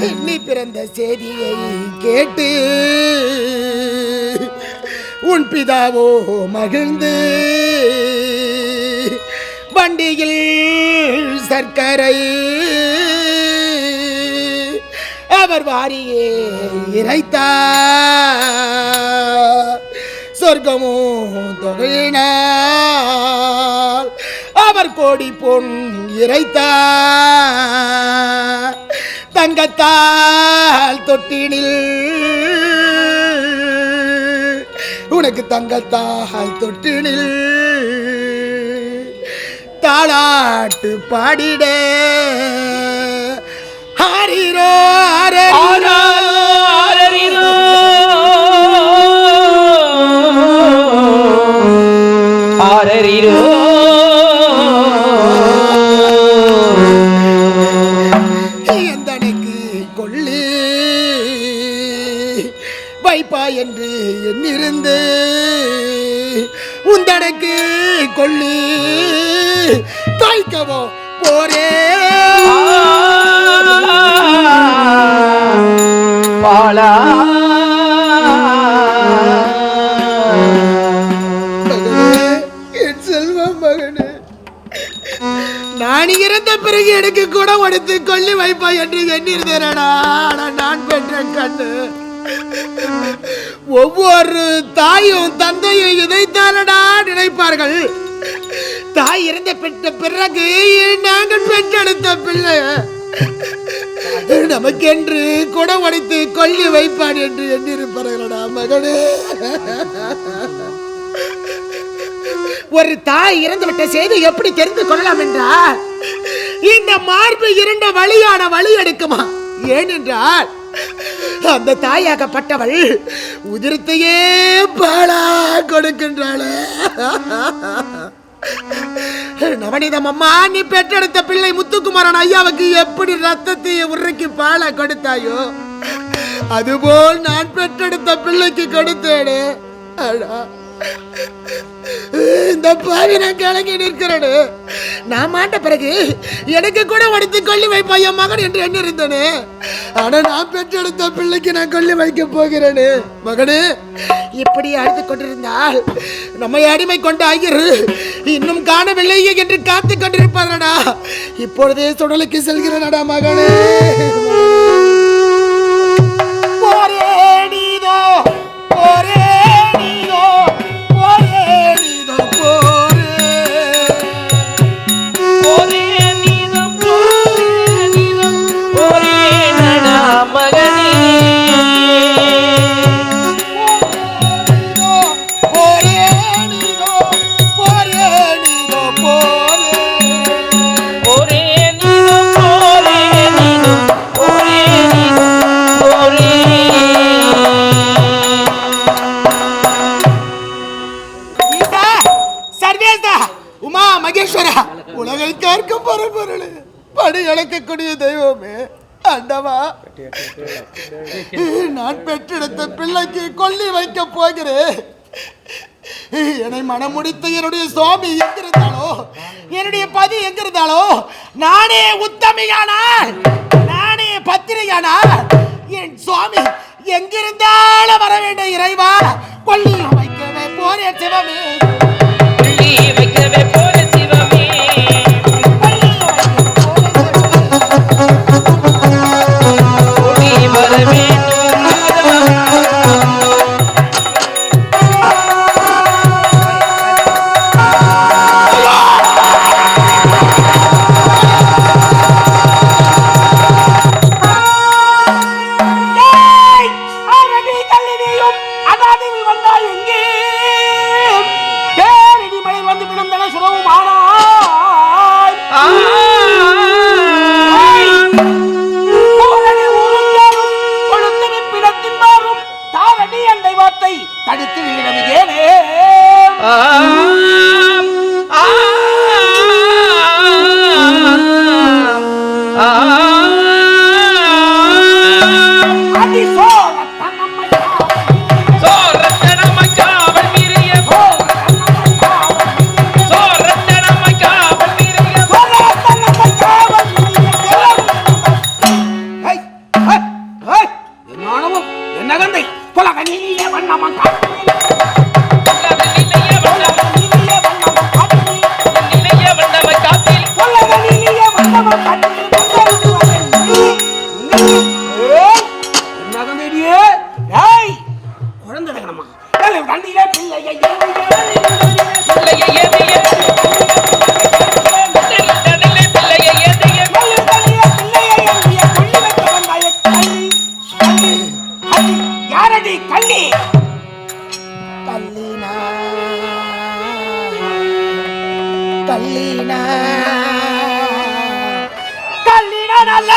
நீ பிறந்த செய்தியை கேட்டு உன் பிதாவோ மகிழ்ந்து வண்டியில் சர்க்கரை அவர் வாரியே இறைத்தா சொர்க்கமோ தொகையினால் அவர் கோடி பொன் இறைத்தார். தங்கத்தால் தொட்டினில். உனக்கு தங்கத்தால் தொட்டினில். தாளாட்டு பாடிட. ஹரிரோ ஹரிரோ என்று எண்ணிருந்து உந்தனைக்கு கொள்ளி. தாய்க்கவோ போரே. பாலா. நான் இறந்த பிறகு எனக்கு கூட கொடுத்து கொல்லி வைப்பா என்று எண்ணிருந்தேனடா நான் பெற்ற கண்ணு. ஒவ்வொரு தாயும் தந்தையும் இதைத்தானடா நினைப்பார்கள்? தாய் இறந்த பெற்ற பிறகு நாங்கள் பெற்றெடுத்த பிள்ளை. நமக்கென்று குடம் உடைத்து கொல்லி வைப்பான் என்று எண்ணிருப்பார்களடா மகனே. ஒரு தாய் இறந்துவிட்ட செய்தி எப்படி தெரிந்து கொள்ளலாம் என்றால் இந்த மார்பு இரண்ட வழியான வழி எடுக்குமா? ஏனென்றால் அந்த தாயாகப்பட்டவள் உதிரத்தையே பாலா கொடுக்கின்றாளே. நவநீதம் அம்மா நீ பெற்றெடுத்த பிள்ளை முத்துக்குமாரன் ஐயாவுக்கு எப்படி ரத்தத்தை உருக்கி பாலை கொடுத்தாயோ அதுபோல் நான் பெற்றெடுத்த பிள்ளைக்கு கொடுத்தேனே. அடா. இந்த பாவி நான் கலங்கி நிற்கிறேனே. நான் மாட்ட பிறகு எனக்கு கூட உடைத்து கொல்லி வைப்பாய் என் மகன் என்று எண்ணி இருந்தேனே ஆனா நான் பெற்றெடுத்த பிள்ளைக்கு நான் கொல்லி வைக்க போகிறேனே. மகனே இப்படி அழுது கொண்டிருந்தால் நம்மை அடிமை கொண்ட ஆகிரு இன்னும் காணவில்லை என்று காத்து கொண்டிருப்பாரடா. இப்பொழுதே சுடலுக்கு செல்கிறனடா மகனே. உமா உலகை கேட்க பொருள் படி இழக்கக்கூடிய தெய்வமே ஆண்டவா நான் பெற்றெடுத்த பிள்ளைக்கு கொல்லி வைக்க போகிறேன். என்னை மனம் முடித்த என்னுடைய சுவாமி எங்கிருந்தாலோ என்னுடைய பதி எங்கிருந்தாலோ நானே உத்தமியானால் நானே பத்திரியானால் என் சுவாமி எங்கிருந்தாலும் வர வேண்டிய இறைவா கொல்லி வைக்கவே போறேன் சிவமே.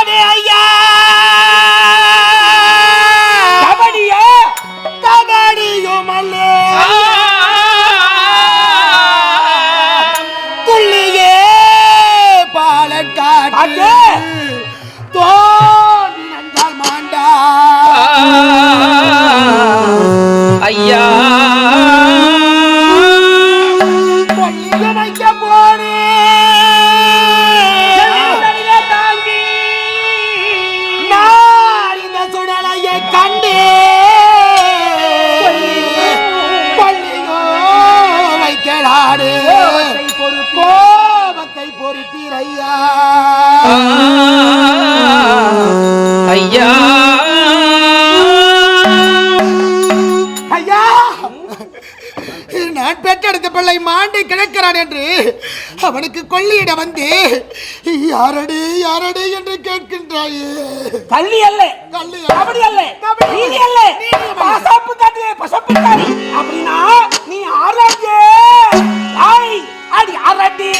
கபடி ஐயா. கபடியா கபடியோ மல்லே துள்ளியே பாலக்காட்டு நான் பெற்றெடுத்த பிள்ளை மாண்டு கிடக்கிறான் என்று அவனுக்கு கொல்லியிட வந்து யாரடி யாரடி என்று கேட்கின்றாயே? கள்ளி அல்ல. கல்லி கபடி அல்ல. நீதி அல்ல. பசப்பு காட்டு பசப்பு காரி அப்படின்னா நீ ஆராய்ச்சி ஆய் அடி ஆராய்ச்சி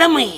கடமை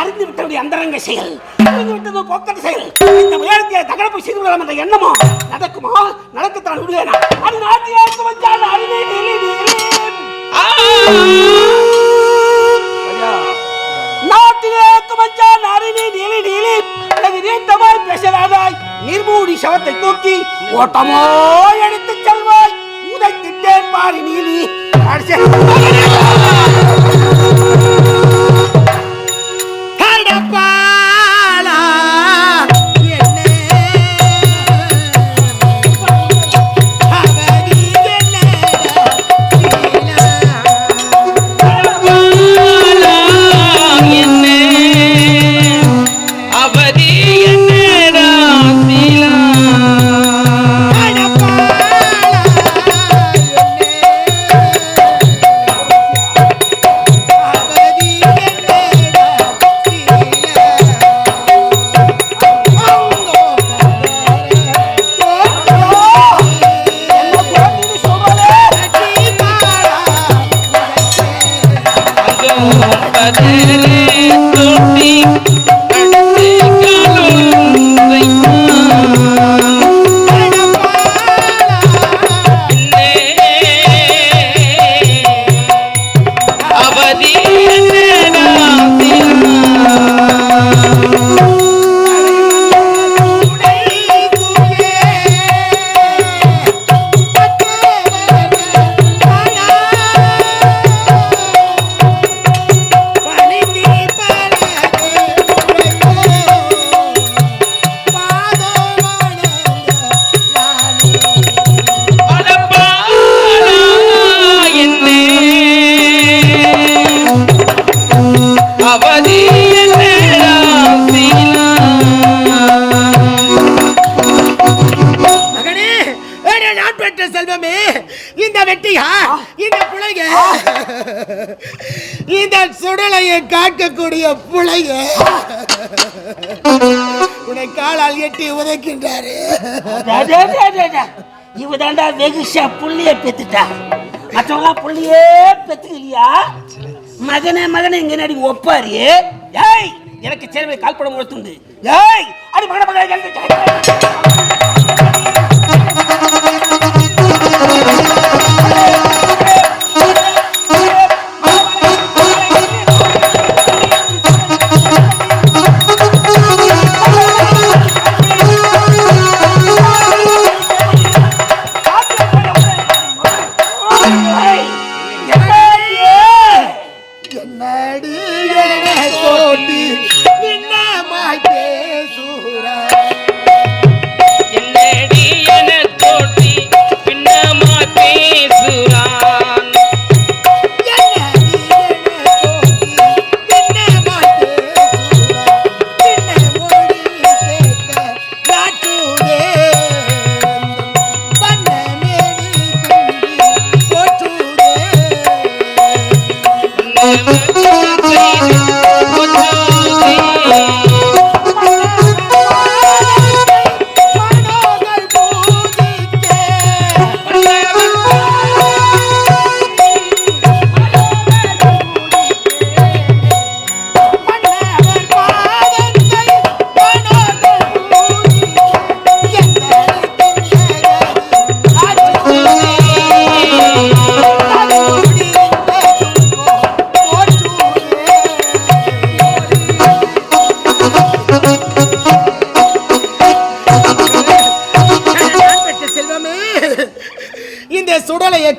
அறிந்து விட்டது அந்தரங்க செயல் அறிந்து விட்டது போக்கட்டு செயல். இந்த உயரத்திலே தகரப்பு செய்து விடலாம் என்ற எண்ணமோ நடக்குமா? நடக்கத்தான் விடுவேனா? அது நாட்டிலே வந்தால் நாட்டிலே வந்தான் அறிவி நிலை நிலை நீட்டமாய் பேசலாதாய்? நிர்மூடி சவத்தை தூக்கி ஓட்டமோ எடுத்து செல்வாய்? உதைத்திட்டேன் பாரி நீலி. அடிச்சே. காக்கக்கூடிய உன்னை காலால் எட்டி உதைக்கின்றாரு. இவதாண்டா வெகுஷா புள்ளிய பெத்துட்டா. மற்றவங்களா புள்ளியே பெத்துக்கலையா? மகனே மகனே இங்க நடி ஒப்பாரு? ஏய் எனக்கு சேர்வை கால்படம் உழைத்துண்டு ஏய் அடி மகன மகன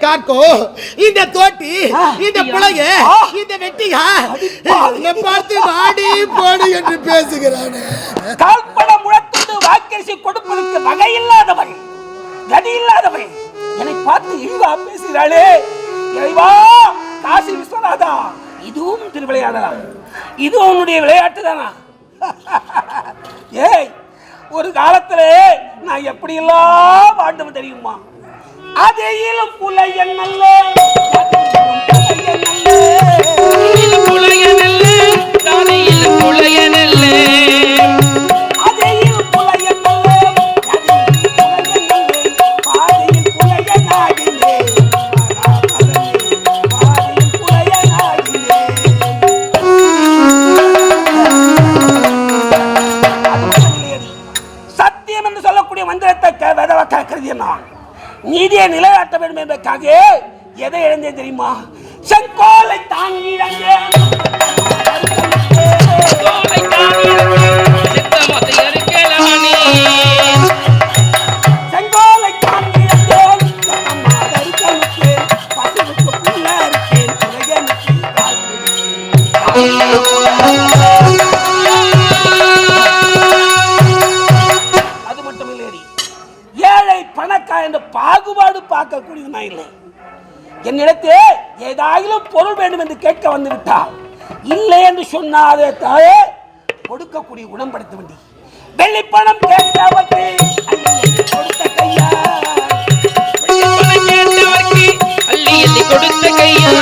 காக்கும் இந்த தோட்டி இந்த பிள்ளைய இந்த வெட்டியா? பார்த்து வாடி போடு என்று பேசுகிறானே. கால்படம் முழத்துண்டு வாக்கரிசி கொடுப்பதற்கு வகை இல்லாதவள் கதி இல்லாதவள் என்னை பார்த்து இழிவா பேசுகிறாளே. இறைவா காசி விஸ்வநாதா இதுவும் திருவிளையாடலாம் இது உன்னுடைய விளையாட்டு தானா ஏய் ஒரு காலத்துல நான் எப்படியெல்லாம் வாழ்ந்தவன் தெரியுமா? அதையிலும் புலையன் நல்ல அதையில் சத்தியம் என்று சொல்லக்கூடிய மந்திரத்தை க- விதவ கருதிய நான் நீதியை நிலைநாட்ட வேண்டும் என்பதற்காக எதை இழந்தேன் தெரியுமா? செங்கோலை தாங்கி Thank you. பாகுபாடு பார்க்கக்கூடியவனா இல்லை. என்னிடத்து ஏதாயிலும் பொருள் வேண்டும் என்று கேட்க வந்து விட்டா இல்லை என்று சொன்னாதே தாயே கொடுக்கக்கூடிய குணப்படுத்த வேண்டி. வெள்ளிப்பணம் கேட்டவர்க்கு கொடுத்த கையா? கொடுத்த கையா?